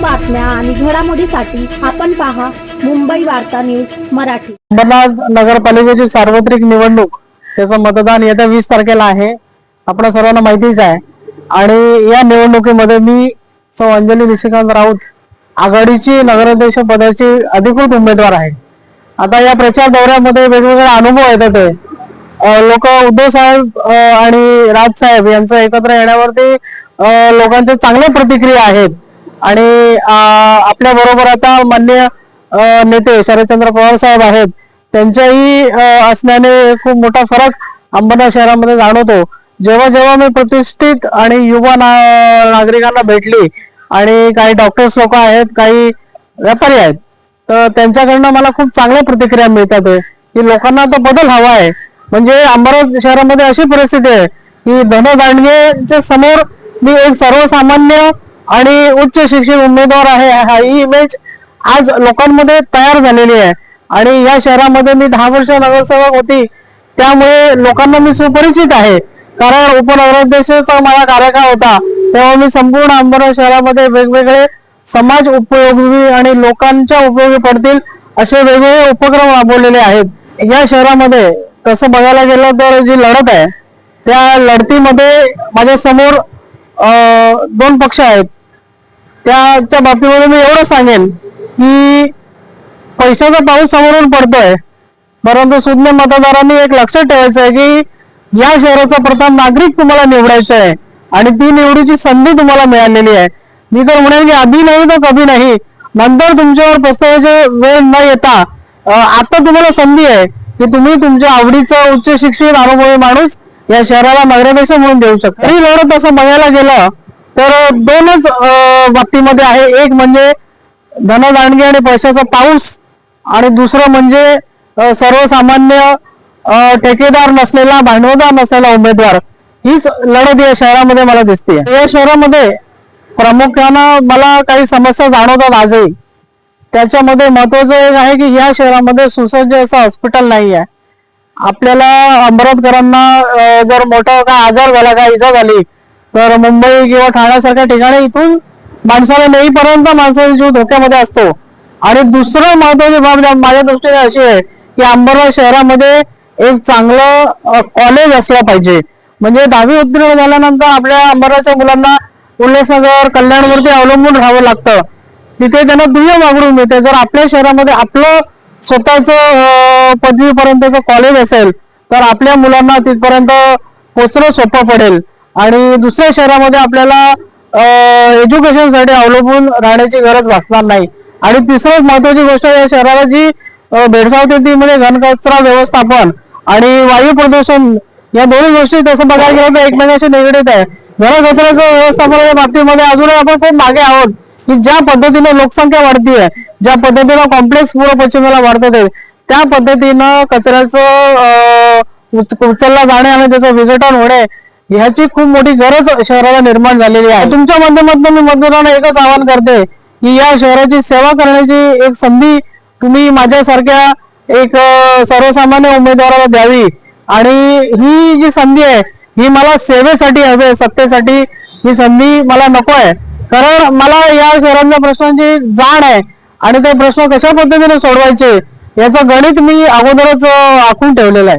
बातम्या आणि घडामोडीसाठी आपण पहा मुंबई वार्ता न्यूज मराठी. अंबरनाथ नगरपालिकेची सार्वत्रिक निवडणूक त्याचं मतदान येत्या वीस तारखेला आहे. आपल्या सर्वांना माहितीच आहे. आणि या निवडणुकीमध्ये मी सौ अंजली निशिकांत राऊत आघाडीची नगराध्यक्ष पदाची अधिकृत उमेदवार आहे. आता या प्रचार दौऱ्यामध्ये वेगवेगळे अनुभव येतात लोक उद्धव साहेब आणि राज साहेब यांचं एकत्र येण्यावरती लोकांच्या चांगल्या प्रतिक्रिया आहेत. आणि आपल्या बरोबर आता मान्य नेते शरदचंद्र पवार साहेब आहेत. त्यांच्याही असण्याने खूप मोठा फरक अंबरनाथ शहरामध्ये जाणवतो. जेव्हा जेव्हा मी प्रतिष्ठित आणि युवा ना- नागरिकांना भेटली आणि काही डॉक्टर्स लोक आहेत काही व्यापारी आहेत तर त्यांच्याकडनं मला खूप चांगल्या प्रतिक्रिया मिळतात की लोकांना आता बदल हवा आहे. म्हणजे अंबरनाथ शहरामध्ये अशी परिस्थिती आहे की धनदांडगेच्या समोर मी एक सर्वसामान्य आणि उच्च शिक्षित उमेदवार आहे हा. ही इमेज आज लोकांमध्ये तयार झालेली आहे. आणि या शहरामध्ये मी दहा वर्ष नगरसेवक होती. त्यामुळे लोकांना मी सुपरिचित आहे. कारण उपनगराध्यक्षाचा माझा कार्यकाळ होता. तेव्हा मी संपूर्ण अंबरनाथ शहरामध्ये वेगवेगळे समाज उपयोगी आणि लोकांच्या उपयोगी पडतील असे वेगवेगळे उपक्रम राबवलेले आहेत. या शहरामध्ये तसं बघायला गेलं तर जी लढत आहे त्या लढतीमध्ये माझ्यासमोर दोन पक्ष आहेत. त्याच्या बाबतीमध्ये मी एवढं सांगेन की पैशाचा पाऊस समोरून पडतोय. परंतु सुज्ञ मतदारांनी एक लक्षात ठेवायचं आहे की या शहराचा प्रथम नागरिक तुम्हाला निवडायचा आहे आणि ती निवडीची संधी तुम्हाला मिळालेली आहे. मी तर म्हणेन की आधी नाही तर कधी नाही. नंतर तुमच्यावर प्रस्तावाचे वेळ न येता आता तुम्हाला संधी आहे की तुम्ही तुमच्या आवडीचा उच्च शिक्षित अनुभवी माणूस या शहराला नगराध्यक्ष म्हणून देऊ शकता. ही लढत असं बघायला गेलं तर दोनच बाबतीमध्ये आहे. एक म्हणजे धनदांडगी आणि पैशाचा पाऊस आणि दुसरं म्हणजे सर्वसामान्य ठेकेदार नसलेला भांडवलदार नसलेला उमेदवार. हीच लढत या शहरामध्ये मला दिसते. या शहरामध्ये प्रामुख्यानं मला काही समस्या जाणवतात आजही. त्याच्यामध्ये महत्वाचं एक आहे की या शहरामध्ये सुसज्ज असं हॉस्पिटल नाही आहे. आपल्याला अमरावतकरांना जर मोठा काय आजार झाला काय इजा झाली तर मुंबई किंवा ठाण्यासारख्या ठिकाणी इथून माणसाला नेईपर्यंत माणसाचा जीव धोक्यामध्ये असतो. आणि दुसरं महत्वाची बाब माझ्या दृष्टीने अशी आहे की अंबरनाथ शहरामध्ये एक चांगलं कॉलेज असलं पाहिजे. म्हणजे दहावी उत्तीर्ण झाल्यानंतर आपल्या अंबरनाथच्या मुलांना उल्हासनगर कल्याणवरती अवलंबून राहावं लागतं. तिथे त्यांना दुय्य वागणूक मिळते. जर आपल्या शहरामध्ये आपलं स्वतःच पदवीपर्यंतचं कॉलेज असेल तर आपल्या मुलांना तिथपर्यंत पोचणं सोपं पडेल. आणि दुसऱ्या शहरामध्ये आपल्याला एज्युकेशनसाठी अवलंबून राहण्याची गरज भासणार नाही. आणि तिसरं महत्वाची गोष्ट या शहराला जी भेडसावते ती म्हणजे घनकचरा व्यवस्थापन आणि वायू प्रदूषण या दोन्ही गोष्टी तसं बघायला गेलं तर एकमेकांशी निगडीत आहे. घनकचऱ्याचं व्यवस्थापनाच्या बाबतीमध्ये अजूनही आपण खूप मागे आहोत की ज्या पद्धतीने लोकसंख्या वाढतीये ज्या पद्धतीनं कॉम्प्लेक्स पूर्व पश्चिमेला वाढत आहे, त्या पद्धतीनं कचऱ्याचं उच- उचलला जाणे आणि त्याचं विघटन होणे ह्याची खूप मोठी गरज शहराला निर्माण झालेली आहे. तुमच्या माध्यमातून मी मतदारांना एकच आवाहन करते की या शहराची सेवा करण्याची एक संधी तुम्ही माझ्यासारख्या एक सर्वसामान्य उमेदवाराला द्यावी. आणि ही जी संधी आहे ही मला सेवेसाठी हवी आहे सत्तेसाठी ही संधी मला नको आहे. कारण मला या शहरांच्या प्रश्नांची जाण आहे आणि ते प्रश्न कशा पद्धतीने सोडवायचे याचं गणित मी अगोदरच आखून ठेवलेलं आहे.